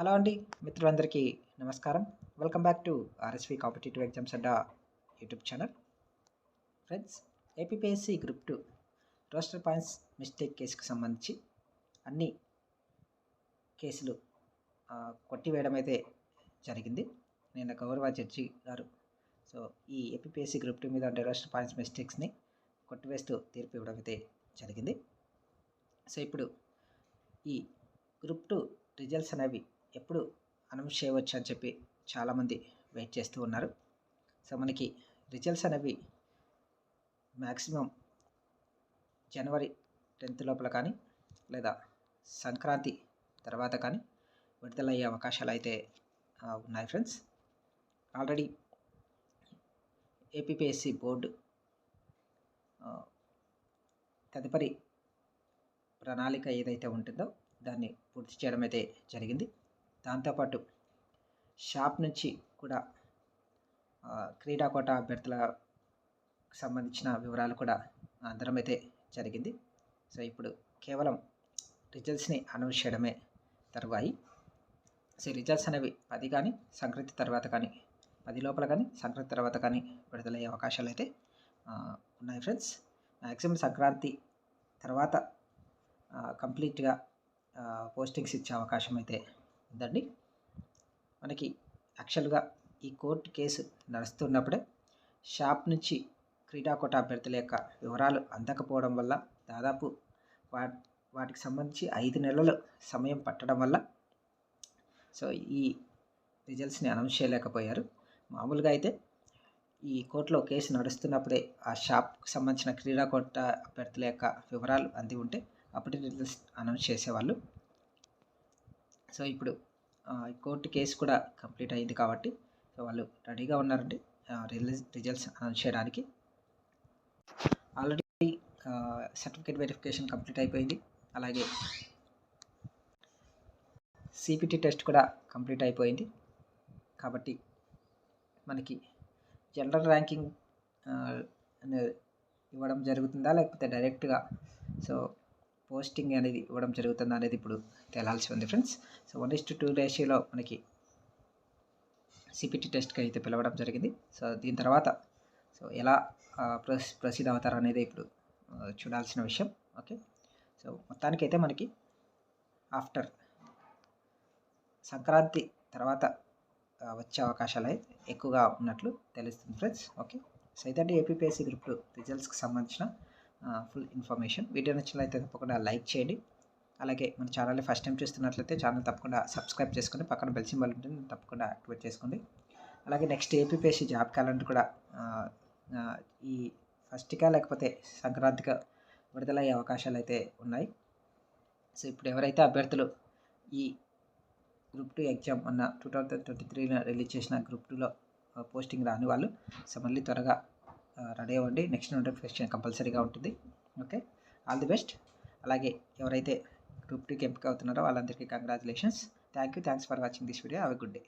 Hello అండి మిత్రులందరికీ నమస్కారం. Welcome back to RSV competitive exams Adda YouTube channel. Friends APPSC group two roster points mistake కేసుకు సంబంధించి అన్ని కేసులు కొట్టివేయడం అయితే జరిగింది. నిన్న గౌరవ జడ్జి గారు సో ఈ ఏపీపీఎస్సి గ్రూప్ టూ మీద ఉండే రోస్టర్ పాయింట్స్ మిస్టేక్స్ని కొట్టివేస్తూ తీర్పు ఇవ్వడం అయితే జరిగింది. సో ఇప్పుడు ఈ గ్రూప్ టూ రిజల్ట్స్ అనేవి ఎప్పుడు అనౌన్స్ చేయవచ్చు అని చెప్పి చాలామంది వెయిట్ చేస్తూ ఉన్నారు. సో మనకి రిజల్ట్స్ అనేవి మ్యాక్సిమం జనవరి టెన్త్ లోపల కానీ లేదా సంక్రాంతి తర్వాత కానీ విడుదలయ్యే అవకాశాలు అయితే ఉన్నాయి ఫ్రెండ్స్. ఆల్రెడీ ఏపీపీఎస్సి బోర్డు తదుపరి ప్రణాళిక ఏదైతే ఉంటుందో దాన్ని పూర్తి చేయడం అయితే జరిగింది. దాంతోపాటు షాప్ నుంచి కూడా క్రీడా కోట అభ్యర్థుల సంబంధించిన వివరాలు కూడా అందరం అయితే జరిగింది. సో ఇప్పుడు కేవలం రిజల్ట్స్ని అనౌన్స్ చేయడమే తరువాయి. సో రిజల్ట్స్ అనేవి పది కానీ సంక్రాంతి తర్వాత కానీ పది లోపల కానీ సంక్రాంతి తర్వాత కానీ విడుదలయ్యే అవకాశాలు అయితే ఉన్నాయి ఫ్రెండ్స్. మ్యాక్సిమం సంక్రాంతి తర్వాత కంప్లీట్గా పోస్టింగ్స్ ఇచ్చే అవకాశం అయితే ఉందండి. మనకి యాక్చువల్గా ఈ కోర్టు కేసు నడుస్తున్నప్పుడే షాప్ నుంచి క్రీడాకోట అభ్యర్థుల యొక్క వివరాలు అందకపోవడం వల్ల దాదాపు వా వాటికి సంబంధించి ఐదు నెలలు సమయం పట్టడం వల్ల సో ఈ రిజల్ట్స్ని అనౌన్స్ చేయలేకపోయారు. మామూలుగా అయితే ఈ కోర్టులో కేసు నడుస్తున్నప్పుడే ఆ షాప్కి సంబంధించిన క్రీడాకోట అభ్యర్థుల యొక్క వివరాలు అంది ఉంటే అప్పటి రిజల్ట్స్ అనౌన్స్ చేసేవాళ్ళు. సో ఇప్పుడు కోర్టు కేసు కూడా కంప్లీట్ అయింది కాబట్టి సో వాళ్ళు రెడీగా ఉన్నారండి. రిలీజ్ రిజల్ట్స్ అనౌన్స్ చేయడానికి. ఆల్రెడీ సర్టిఫికేట్ వెరిఫికేషన్ కంప్లీట్ అయిపోయింది. అలాగే సిపిటి టెస్ట్ కూడా కంప్లీట్ అయిపోయింది. కాబట్టి మనకి జనరల్ ర్యాంకింగ్ అనేది ఇవ్వడం జరుగుతుందా? లేకపోతే డైరెక్ట్గా సో పోస్టింగ్ అనేది ఇవ్వడం జరుగుతుందా అనేది ఇప్పుడు తేలాల్సి ఉంది friends. So one is to two రేషియోలో మనకి సిపిటి టెస్ట్కి అయితే పిలవడం జరిగింది. సో దీని తర్వాత సో ఎలా ప్రొస్ ప్రొసీడ్ అవుతారు అనేది ఇప్పుడు చూడాల్సిన విషయం. ఓకే సో మొత్తానికైతే మనకి ఆఫ్టర్ సంక్రాంతి తర్వాత వచ్చే అవకాశాలు అయితే ఎక్కువగా ఉన్నట్లు తెలుస్తుంది ఫ్రెండ్స్. ఓకే సో ఇదండి ఏపీపీఎస్సీ గ్రూప్ టూ రిజల్ట్స్కి సంబంధించిన ఫుల్ ఇన్ఫర్మేషన్ వీడియో నచ్చినట్లయితే తప్పకుండా లైక్ చేయండి. అలాగే మన ఛానల్ని ఫస్ట్ టైం చూస్తున్నట్లయితే ఛానల్ తప్పకుండా సబ్స్క్రైబ్ చేసుకుని పక్కన బెల్ సింబల్ ఉంటుంది తప్పకుండా యాక్టివేట్ చేసుకోండి. అలాగే నెక్స్ట్ ఏపీపీఎస్సీ జాబ్ క్యాలెండర్ కూడా ఈ ఫస్ట్గా లేకపోతే సంక్రాంతిగా విడుదలయ్యే అవకాశాలు అయితే ఉన్నాయి. సో ఇప్పుడు ఎవరైతే అభ్యర్థులు ఈ గ్రూప్ టూ ఎగ్జామ్ అన్న టూ థౌజండ్ ట్వంటీ త్రీలో రిలీజ్ చేసిన గ్రూప్ టూలో పోస్టింగ్ రాని వాళ్ళు సో మళ్ళీ త్వరగా రెడీ అవ్వండి. నెక్స్ట్ నోటిఫికేషన్ కంపల్సరీగా ఉంటుంది. ఓకే? All the best. అలాగే ఎవరైతే గ్రూప్ టూకి ఎంపిక అవుతున్నారో వాళ్ళందరికీ congratulations. Thank you. Thanks for watching this video. Have a good day.